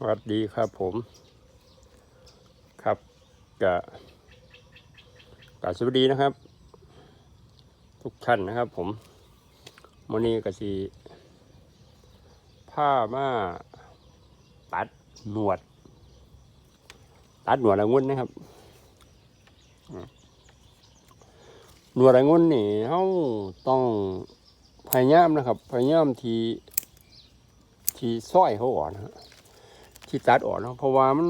สวัสดีครับผม ครับกะกะสวัสดีนะครับ ทุกท่านนะครับ ผมวันนี้ก็สีผ้ามาตัดหนวด ตัดหนวดองุ่นนะครับหนวดองุ่นนี่เขาต้องพยายามนะครับ พยายามทีที่ซอยเขาก่อนนะฮะ ที่ตัดออกเนาะเพราะว่ามัน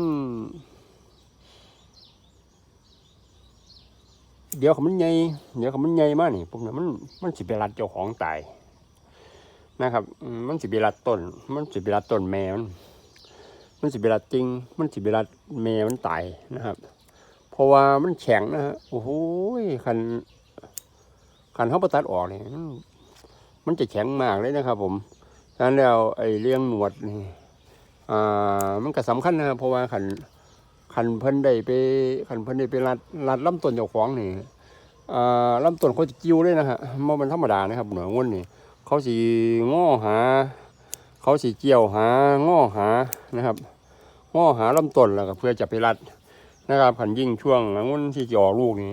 เดี๋ยวเขามันใหญ่เดี๋ยวเขามันใหญ่มากนี่พวกนี้มันมันสิไปรัดเจ้าของตายนะครับ มันสิไปรัดต้น มันสิไปรัดต้นแม่มันมันสิไปรัดจริง มันสิไปรัดแม่มันตายนะครับ เพราะว่ามันแข็งนะฮะโอ้โหคันคันเขาไปตัดออกเนี่ยมันจะแข็งมากเลยนะครับ ผมฉะนั้นแล้วไอ้เลี้ยงหนวดนี่ อ่ามันก็สำคัญนะครับเพราะว่าขันขันเพิ่นได้ไปขันเพิ่นได้ไปรัดรัดลำต้นเจ้าของนี่อ่าลำต้นเขาจะกิ้วเลยนะฮะมันเป็นธรรมดานะครับหน่วยงนนี่เขาสีง้อหา เขาสีเกี่ยวหาง้อหานะครับง้อหาลำต้นแล้วก็เพื่อจะไปรัดนะครับขันยิ่งช่วงงนที่จะออกลูกนี่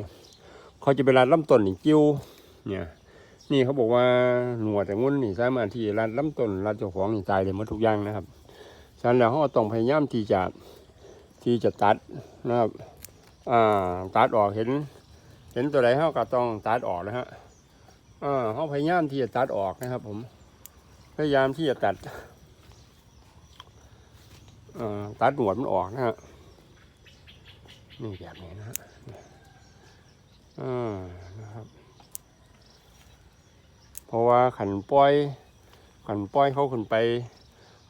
เขาจะไปรัดลำต้นนี่กิ้วเนี่ยนี่เขาบอกว่าหนวดแต่งุ่นนี่สามารถที่รัดลำต้นรัดเจ้าของนี่ตายได้หมดทุกอย่างนะครับ ฉะนั้นแล้วเขาต้องพยายามที่จะที่จะตัดนะครับอ่าตัดออกเห็น เห็นตัวใดเขาก็ต้องตัดออกนะฮะอ่าเขาพยายามที่จะตัดออกนะครับ ผม พยายามที่จะตัดอ่าตัดหนวดมันออกนะฮะนี่แบบนี้นะฮะอ่านะครับเพราะว่าขันปล่อยขันปล่อยเขาขึ้นไป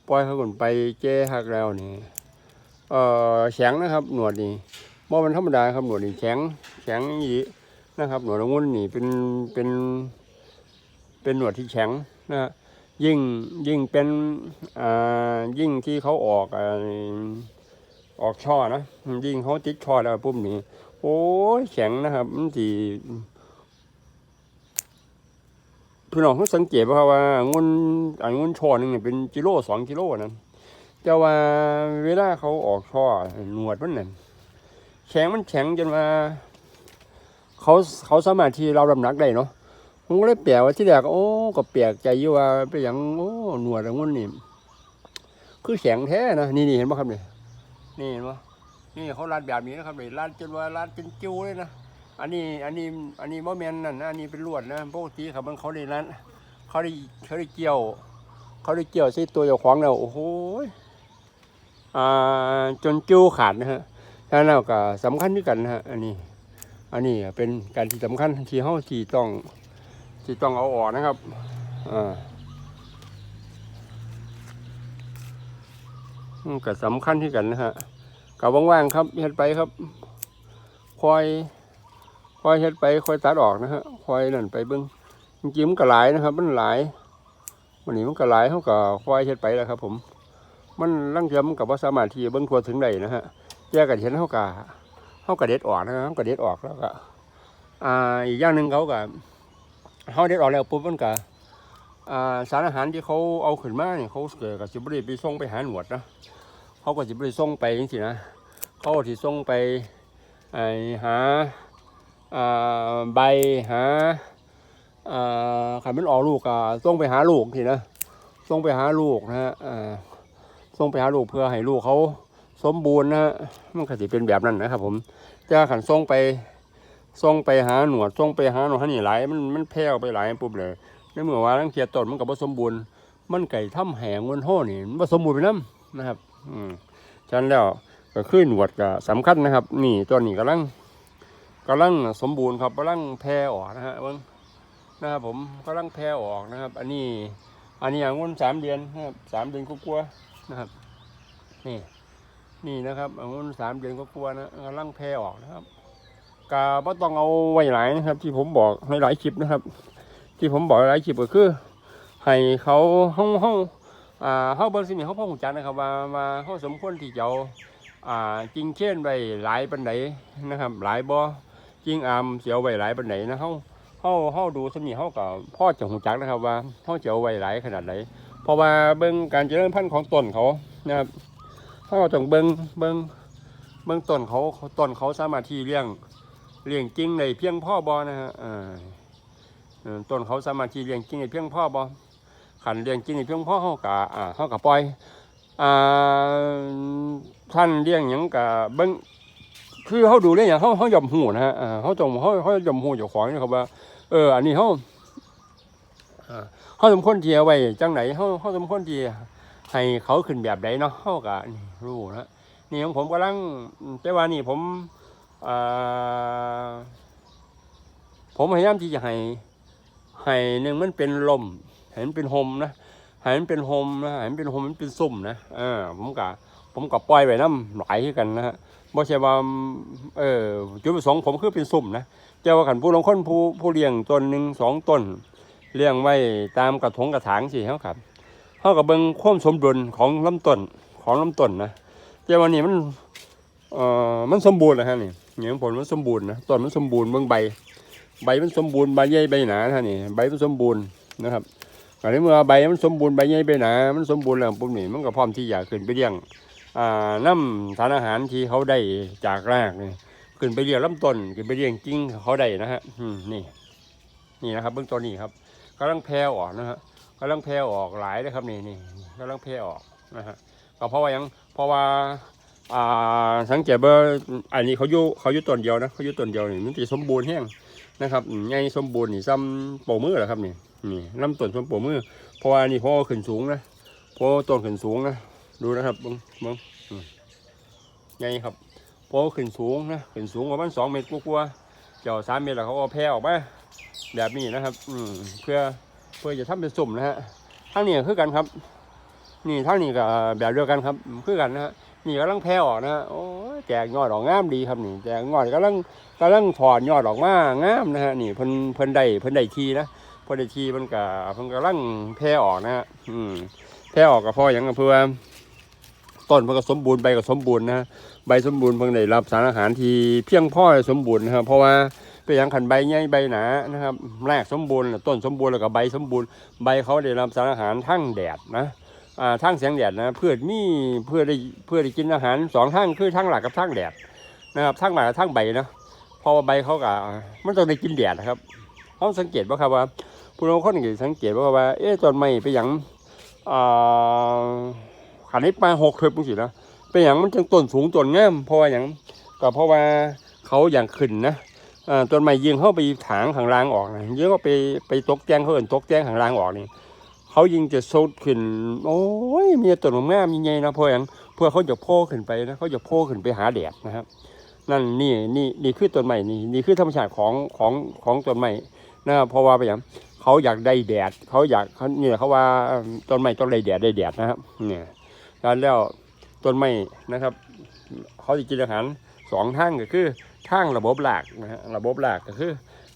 ปล่อยเขาขึ้นไปเจ้หักแล้วนี่เอ่อแข็งนะครับ หนวดนี่บ่มันธรรมดาครับหนวดนี่แข็งแข็งยีนะครับ หนวดองุ่นนี่เป็นเป็นเป็นหนวดที่แข็งนะฮะยิ่งยิ่งเป็นอ่ายิ่งที่เขาออกอ่ออกช่อนะยิ่งเขาติดช่อแล้วปุ๊บนี่โอ้ยแข็งนะครับมันสี พี่น้องเขาสังเกตไหมครับว่างุ่นอันงุ่นช่อหนึ่งเนี่ยเป็นกิโลสองกิโลนะแต่ว่าเวลาเขาออกช่อหนวดมันนั่นแข็งมันแข็งจนว่าเขาเขาสามารถที่เราดำหนักได้เนาะผมก็เลยแปลกว่าที่แรกโอ้ก็แปลกใจอยู่ว่าเป็นอย่างโอ้หนวดของมันนี่คือแข็งแท้นะนี่นี่เห็นไหมครับเนี่ยนี่เห็นไหมนี่เขารัดแบบนี้นะครับเนี่รัดจนว่ารัดเป็นจิ้วเลยนะ อันนี้อันนี้อันนี้มะเมนนั่นนะอันนี้เป็นลวดนะปกติครับมันเขาได้รัดเขาได้เขาได้เกี่ยว เขาได้เกี่ยวใส่ตัวเจ้าของแล้วโอ้โหอ่าจนจิ้วขาดนะฮะฉะนั้นแล้วก็สำคัญด้วยกันนะฮะอันนี้ อันนี้เป็นการที่สำคัญที่เฮาที่ต้องที่ต้องเอาออกนะครับอ่าก็สำคัญที่กันนะฮะกับว่างๆครับเฮ็ดไปครับคอย คอยเฮ็ดไปคอยตัดออกนะฮะคอยนั่นไปเบิ่งจริงๆมันก็หลายนะครับ มันหลายวันนี้มันก็หลายเขาก็คอยเฮ็ดไปแล้วครับ ผม มันลังเทียมนกับว่าสามารถที่เบิ้งทัวถึงได้นะฮะแยกกันเห็นเขากะเขากะเด็ดออกนะครับเขากะเด็ดออกแล้วก็อ่าอีกอย่างหนึ่งเขากะเขาเด็ดออกแล้วปุ๊บมันกะอ่าสารอาหารที่เขาเอาขึ้นมาเนี่ยเขาเกิดกับจิบรีไปส่งไปหาหนวดนะเขาก็จิบรีส่งไปจริงๆนะเขาก็ที่ส่งไปไอหา ใบหาขันมันออกลูกก็ส่งไปหาลูกทีนะส่งไปหาลูกนะฮะส่งไปหาลูกเพื่อให้ลูกเขาสมบูรณ์นะฮะมันก็สิเป็นแบบนั้นนะครับ ผมแต่ขันส่งไปส่งไปหาหนวดส่งไปหาหนวดนี่ไหลมันมันแพร่ออกไปหลายปุ๊บเลยในเมื่อว่าลังเทียต้นมันก็บ่สมบูรณ์มันไก่ถ้ำแหงเงินโห่นี่มันบ่สมบูรณ์ไปน้ำนะครับ อืมฉะนั้นแล้วก็คือหนวดก็สำคัญนะครับ นี่ตัวนี้กำลัง กำลังสมบูรณ์ครับกำลังแพร่ออกนะฮะเบิ่งนะครับผมกำลังแพร่ออกนะครับ อันนี้ อันนี้อย่างงุ่นสามเดือนนะครับสามเดือนกลัวๆนะครับ นี่ นี่นะครับอางุ่นสามเดือนกลัวๆนะกำลังแพร่ออกนะครับกาบ่ต้องเอาไว้หลายนะครับ ที่ผมบอกในหลายคลิปนะครับ ที่ผมบอกหลายคลิปก็คือ ให้เขาห้องห้องอ่าเฮาเบิ่งสิมีเฮาพ่อหูจักนะครับว่าว่าเฮาสมควรที่จะอ่าจริงเช่นไว้หลายปานใดนะครับ หลายบ่ จริงอามสิเอาไว้หลายปานใดนนะเฮาเฮาเฮาดูสมีเฮาก็พ่อจะหูจักนะครับว่าเฮาจะเอาไว้หลายขนาดไหนเพราะว่าเบิ่งการเจริญพันธุ์ของต้นเขานะครับเขาก็ต้องเบิ่งเบิ่งเบิ่งต้นเขาต้นเขาสามารถที่เลี้ยงเลี้ยงจริงในเพียงพ่อบอนะฮะอ่าต้นเขาสามารถที่เลี้ยงจริงในเพียงพ่อบอขันเลี้ยงจริงในเพียงพ่อเขากะเขากะปล่อยอ่าท่านเลี้ยงหยังกะเบิ่ง คือเขาดูเรื่องอย่างเขาเขายอมหูนะฮะอ่าเขาจงเขาเขายอมหูเจ้าของนะครับว่า เออ อันนี้เขาอ่าเขาสมควรที่จะไว้จังไหนเขาเขาสมควรที่ให้เขาขึ้นแบบใดเนาะเขาก็นี่รู้นะนี่ของผมกำลังแต่ว่านี่ผมอ่าผมพยายามที่จะให้ให้หนึ่งมันเป็นลมให้มันเป็นโฮมนะให้มันเป็นโฮมนะให้มันเป็นโฮมมันเป็นซุ่มนะเออผมก็ผมก็ปล่อยไว้น้ำหลายคือกันนะฮะ บ่ใช่ว่าเออจุดประสงค์ผมคือเป็นซุ่มนะแต่ว่าขันผู้ลงคนผู้ผู้เลี้ยงต้นหนึ่งสองต้นเลี้ยงไว้ตามกระถงกระถางสิเขาครับเขากับเบิ่งความสมดุลของลำต้นของลำต้นนะแต่วันนี้มันเอ่อมันสมบูรณ์นะฮะนี่เนี่ยผลมันสมบูรณ์นะต้นมันสมบูรณ์เบิ่งใบ ใบมันสมบูรณ์ใบใหญ่ใบหนาท่านี่ใบมันสมบูรณ์นะครับอันนี้เมื่อใบมันสมบูรณ์ใบใหญ่ใบหนา มันสมบูรณ์แล้วปุ๊บนี่มันก็พร้อมที่อยากขึ้นไปเลี้ยง น้ำสารอาหารที่เขาได้จากรากนี่ขึ้นไปเลี้ยงลำต้นขึ้นไปเลี้ยงกิ่งเขาได้นะฮะนี่ นี่นะครับ เบื้องต้นนี่ครับกำลังแพร่ออกนะฮะกำลังแพร่ออกหลายเลยครับนี่นี่กำลังแพร่ออกนะฮะก็เพราะว่ายังเพราะว่าอ่าสังเกตว่าอันนี้เขาอยู่เขาอยู่ต้นเดียวนะเขาอยู่ต้นเดียวนี่มันจะสมบูรณ์แห้งนะครับอืมใหญ่สมบูรณ์นี่ซ้ำโปมือเหรอครับนี่นี่ลำต้นซ้ำโปมือเพราะว่านี่พอขึ้นสูงนะพอต้นขึ้นสูงนะ ดูนะครับบงบิ้งครับพอขึ้นสูงนะขึ้นสูงประมาณสองเมตรกว่าๆเจ้าสามเมตรแล้วเขาก็แพร่ออกมาแบบนี้นะครับ อืมเพื่อเพื่อจะทำเป็นสุ่มนะฮะทั้งนี้คือกันครับ นี่ทั้งนี้ก็แบบเดียวกันครับคือกันนะฮะนี่กำลังแพร่ออกนะฮะโอ้แจกยอดออกงามดีครับนี่แจกยอดกำลังกำลังถอนยอดออกมางามนะฮะนี่เพิ่นเพิ่นได้เพิ่นได้ทีนะเพิ่นได้ทีมันก็เพิ่นกำลังแพร่ออกนะฮะอืมแพร่ออกก็เพราะหยังก็เพื่อ ต้นมันก็สมบูรณ์ใบก็สมบูรณ์นะใบสมบูรณ์เพิ่งได้รับสารอาหารที่เพียงพอสมบูรณ์นะครับเพราะว่าเป็นอย่างขันใบใหญ่ใบหนานะครับแรกสมบูรณ์ต้นสมบูรณ์แล้วก็ใบสมบูรณ์ใบเขาได้รับสารอาหารทั้งแดดนะอ่าทั้งแสงแดดนะเพื่อมีเพื่อได้เพื่อได้กินอาหารสองทั้งคือทั้งหลักกับทั้งแดดนะครับทั้งหลักกับทั้งใบนะพราะว่าใบเขาก็มันต้องได้กินแดดนะครับเขาสังเกตว่าครับว่าผู้ลงคนก็สังเกตว่าว่าเอ๊ะต้นไม้เป็นอย่างอ่า ขันนี้มาหกเทิบจริงๆนะเป็นอย่างมันจึงต้นสูงต้นงามเพราะว่าอย่างก็เพราะว่าเขาอย่างขึ้นนะอ่าต้นไม้ยิงเข้าไปถางข้างล่างออกนะยิงเข้าไปไปตกแจ้งเขาเอินตกแจ้งข้างล่างออกนี่เขายิงจะโซดขึ้น โอ้ยมีต้นงามมีไงนะเพราะอย่างเพื่อเขาจะโผล่ขึ้นไปนะเขาจะโผล่ขึ้นไปหาแดดนะครับนั่นนี่นี่นี่คือต้นไม้นี่นี่คือธรรมชาติของของของต้นไม้นะครับเพราะว่าไปอย่างเขาอยากได้แดด เขาอยากเขาเนี่ยเขาว่าต้นไม้ต้องได้แดดได้แดดนะครับเนี่ย การแล้วต้นไม้นะครับ เขาจะกินอาหารสองทางก็คือทางระบบหลักนะฮะระบบหลักก็คือ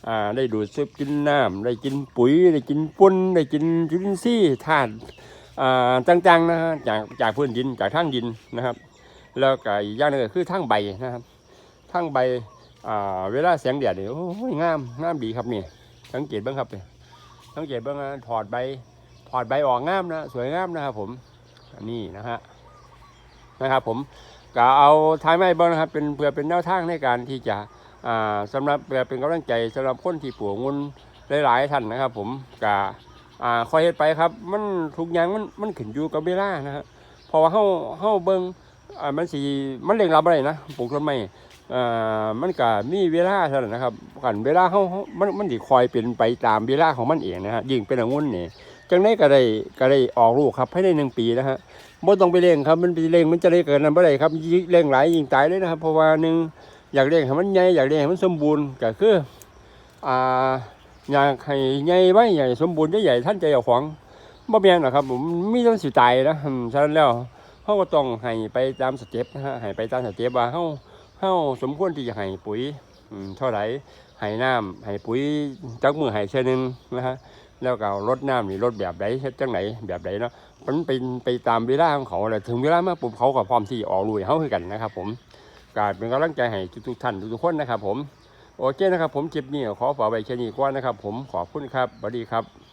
อ่าได้ดูดซึมกินน้ำได้กินปุ๋ยได้กินปุ่นได้กินจุลินทรีย์ธาตุอ่าจังๆนะฮะจากจากพื้นดินจากทางดินนะครับ แล้วก็อีกอย่างหนึงก็คือทางใบนะครับทางใบอ่าเวลาแสงแดดเนี่ยโอ้ยงามงามดีครับนี่สังเกตบ้างครับเนี่ยสังเกตบ้างนะถอดใบถอดใบออกงามนะสวยงามนะครับผม อันนี้นะฮะนะครับผมก็เอาท้ายไม้บ้างนะครับ เป็นเพื่อเป็นแนวทางในการที่จะอ่าสำหรับเพื่อเป็นกำลังใจสำหรับคนที่ปวดงุนหลายๆท่านนะครับ ผมก็อ่าคอยเฮ็ดไปครับ มันทุกอย่างมันมันขึ้นอยู่กับเวลานะฮะพราะว่าเฮาเฮาเบิ่งอ่ามันสิมันเร่งรับอะไรนะปลูกต้นไม้อ่ามันก็มีเวลาเท่านั้นนะครับกันเวลาเฮาเฮามันมันสิคอยเป็นไปตามเวลาของมันเองนะฮะยิ่งเป็นองุ่นนี่ จังไดก็ได้ก็ได้ออกลูกครับภายในหนึ่งปีนะฮะบ่ต้องไปเร่งครับมันไปเร่งมันจะได้เกิดนั้นบ่ได้ครับยิ่งเร่งหลายยิ่งตายเลยนะครับเพราะว่าหนึ่งอยากเร่งให้มันใหญ่อยากเร่งให้มันสมบูรณ์ก็คืออ่าอยากให้ใหญ่ไว้ใหญ่สมบูรณ์ใหญ่ท่านใจเอาของบ่แม่นหรอกครับผมมีต้องสิตายนะฉะนั้นแล้วเฮาก็ต้องให้ไปตามสเต็ปนะฮะให้ไปตามสเต็ปว่าเฮาเฮาสมควรที่จะให้ปุ๋ยเท่าไหร่ให้น้ำให้ปุ๋ยจักมือให้เช่นนึงนะฮะ แล้วก็รดน้ำนี่รดแบบใดเฮ็ดจังไหนแบบใดเนาะมันเป็นไปตามเวลาของเขาแหละถึงเวลามาปุ๊บเขาก็พร้อมที่ออกลุยเขาคือกันนะครับ ผมกาเป็นกำลังใจให้ทุกท่านทุกคนนะครับ ผมโอเคนะครับ ผมคลิปนี้ขอฝากไว้แค่นี้ก่อนนะครับ ผมขอบคุณครับสวัสดีครับ